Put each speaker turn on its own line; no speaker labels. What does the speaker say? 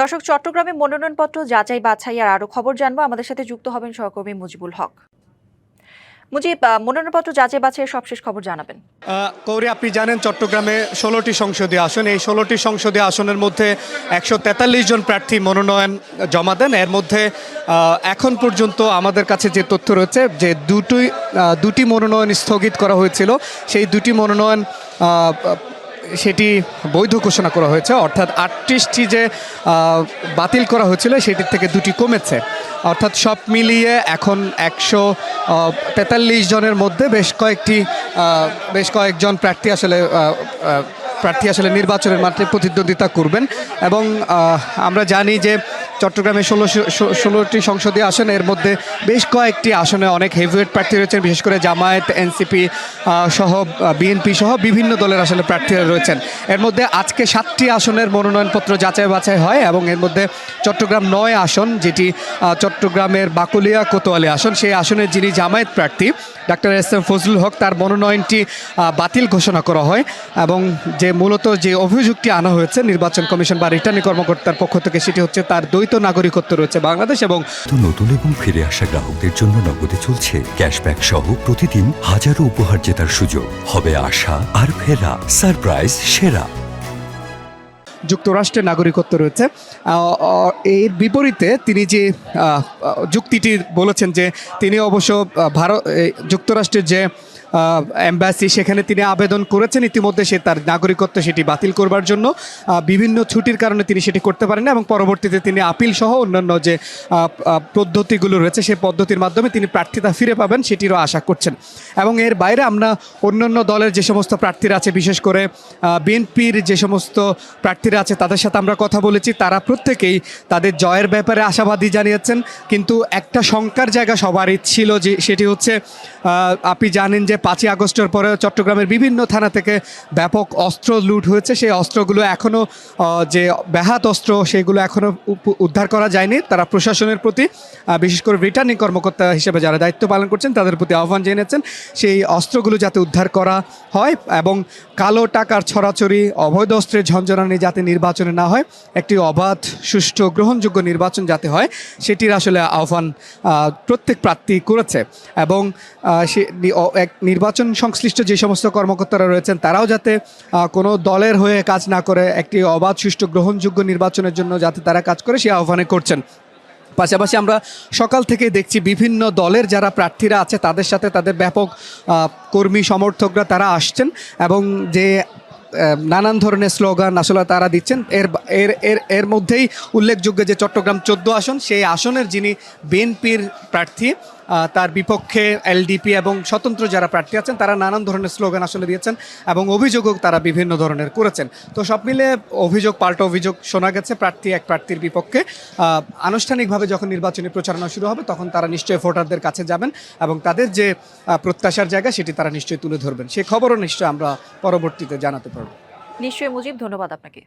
দর্শক চট্টগ্রামে মনোনয়নপত্র যাচাই বাছাই আর আরও খবর জানব। আমাদের সাথে যুক্ত হবেন সহকর্মী মুজিবুল হক। মুজিব মনোনয়নপত্র যাচাই বাছাইয়ের সবশেষ খবর জানাবেন।
কৌরি আপনি জানেন চট্টগ্রামে ষোলোটি সংসদীয় আসন। এই ষোলোটি সংসদীয় আসনের মধ্যে একশো তেতাল্লিশ জন প্রার্থী মনোনয়ন জমা দেন। এর মধ্যে এখন পর্যন্ত আমাদের কাছে যে তথ্য রয়েছে যে আহ, দুটি মনোনয়ন স্থগিত করা হয়েছিল। সেই দুটি মনোনয়ন সেটি বৈধ ঘোষণা করা হয়েছে, অর্থাৎ আটত্রিশটি যে বাতিল করা হয়েছিল সেটির থেকে দুটি কমেছে। অর্থাৎ সব মিলিয়ে এখন একশো তেতাল্লিশ জনের মধ্যে বেশ কয়েকটি বেশ কয়েকজন প্রার্থী আসলে প্রার্থী আসলে নির্বাচনের মাঠে প্রতিদ্বন্দ্বিতা করবেন। এবং আমরা জানি যে চট্টগ্রামে ষোলোশো ষোলোটি সংসদীয় আসন। এর মধ্যে বেশ কয়েকটি আসনে অনেক হেভিওয়েট প্রার্থী রয়েছেন, বিশেষ করে জামায়াত এনসিপি সহ বিএনপি সহ বিভিন্ন দলের আসলে প্রার্থীরা রয়েছেন। এর মধ্যে আজকে সাতটি আসনের মনোনয়নপত্র যাচাই বাছাই হয় এবং এর মধ্যে চট্টগ্রাম নয় আসন, যেটি চট্টগ্রামের বাকুলিয়া কোতোয়ালি আসন। সেই আসনের যিনি জামায়াত প্রার্থী, doctor S M Fazlul Huq, তার মনোনয়নটি বাতিল ঘোষণা করা হয় এবং যে মূলত যে অভিযোগটি আনা হয়েছে, নির্বাচন কমিশন বা রিটার্নিং কর্মকর্তার পক্ষ থেকে, সেটি হচ্ছে তার দ্বৈত নাগরিকত্ব রয়েছে বাংলাদেশ এবং
নতুন এবং ফিরে আসা গ্রাহকদের জন্য নগদে চলছে ক্যাশব্যাক সহ প্রতিদিন হাজারো উপহার জেতার সুযোগ। হবে আশা আর ফেরা সারপ্রাইজ সেরা।
যুক্তরাষ্ট্রের নাগরিকত্ব রয়েছে। এর বিপরীতে তিনি যে যুক্তিটি বলেছেন যে তিনি অবশ্য ভারত যুক্তরাষ্ট্রের যে এম্বাসি, সেখানে তিনি আবেদন করেছেন। ইতিমধ্যে সে তার নাগরিকত্ব সেটি বাতিল করবার জন্য। বিভিন্ন ছুটির কারণে তিনি সেটি করতে পারেন এবং পরবর্তীতে তিনি আপিল সহ অন্যান্য যে পদ্ধতিগুলো রয়েছে সেই পদ্ধতির মাধ্যমে তিনি প্রার্থিতা ফিরে পাবেন সেটিরও আশা করছেন। এবং এর বাইরে আমরা অন্যান্য দলের যে সমস্ত প্রার্থীরা আছে, বিশেষ করে বিএনপির যে সমস্ত প্রার্থীরা আছে, তাদের সাথে আমরা কথা বলেছি। তারা প্রত্যেকেই তাদের জয়ের ব্যাপারে আশাবাদী জানিয়েছেন। কিন্তু একটা শঙ্কার জায়গা সবারই ছিল যে, সেটি হচ্ছে আপনি জানেন যে পাঁচই আগস্টের পরে চট্টগ্রামের বিভিন্ন থানা থেকে ব্যাপক অস্ত্র লুট হয়েছে। সেই অস্ত্রগুলো এখনও যে ব্যাহাত অস্ত্র সেগুলো এখনও উদ্ধার করা যায়নি। তারা প্রশাসনের প্রতি বিশেষ করে রিটার্নিং কর্মকর্তা হিসেবে যারা দায়িত্ব পালন করছেন, তাদের প্রতি আহ্বান জানিয়েছেন, সেই অস্ত্রগুলো যাতে উদ্ধার করা হয় এবং কালো টাকার ছড়াছড়ি, অবৈধ অস্ত্রের ঝঞ্ঝনানি যাতে নির্বাচনে না হয়, একটি অবাধ, সুষ্ঠু, গ্রহণযোগ্য নির্বাচন যাতে হয়, সেটির আসলে আহ্বান প্রত্যেক প্রার্থী করেছে। এবং সে নির্বাচন সংশ্লিষ্ট যে সমস্ত কর্মকর্তারা রয়েছেন, তারাও যাতে কোনো দলের হয়ে কাজ না করে, একটি অবাধ সুষ্ঠু গ্রহণযোগ্য নির্বাচনের জন্য যাতে তারা কাজ করে, সে আহ্বানে করছেন। পাশাপাশি আমরা সকাল থেকে দেখছি বিভিন্ন দলের যারা প্রার্থীরা আছে, তাদের সাথে তাদের ব্যাপক কর্মী সমর্থকরা তারা আসছেন এবং যে নানান ধরনের স্লোগান আসলে তারা দিচ্ছেন। এর এর এর এর মধ্যেই উল্লেখযোগ্য যে চট্টগ্রাম চোদ্দ আসন, সেই আসনের যিনি বিএনপির প্রার্থী তার বিপক্ষে এলডিপি এবং স্বতন্ত্র যারা প্রার্থী আছেন, তারা নানান ধরনের স্লোগান আসলে দিয়েছেন এবং অভিযোগও তারা বিভিন্ন ধরনের করেছেন। তো সব মিলে অভিযোগ, পাল্টা অভিযোগ শোনা গেছে প্রার্থী এক প্রার্থীর বিপক্ষে। আনুষ্ঠানিকভাবে যখন নির্বাচনী প্রচারণা শুরু হবে, তখন তারা নিশ্চয়ই ভোটারদের কাছে যাবেন এবং তাদের যে প্রত্যাশার জায়গা সেটি তারা নিশ্চয়ই তুলে ধরবেন। সে খবরও নিশ্চয়ই আমরা পরবর্তীতে জানাতে পারব।
নিশ্চয়ই মুজিব, ধন্যবাদ আপনাকে।